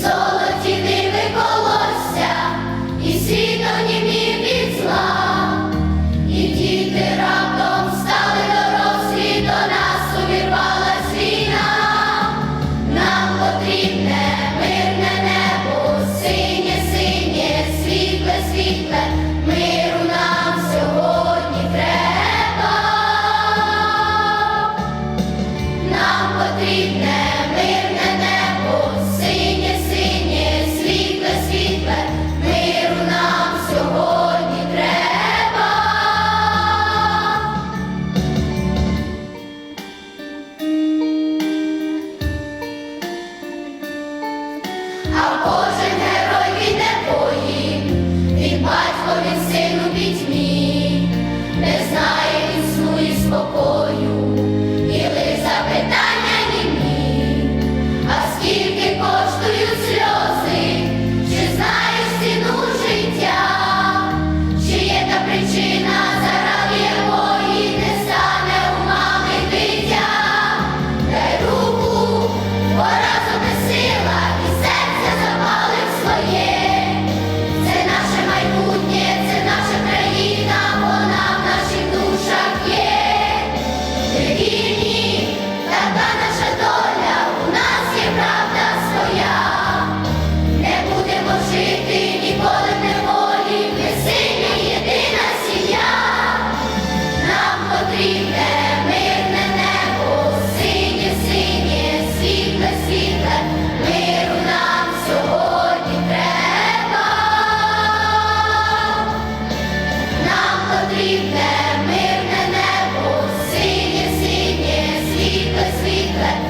золоті диви колося, і світ онімів від зла, і діти раптом стали дорослі, до нас увірвалась війна, нам потрібне мирне небо, синє, синє, світле, світле, миру нам сьогодні треба, нам потрібне. I'll Let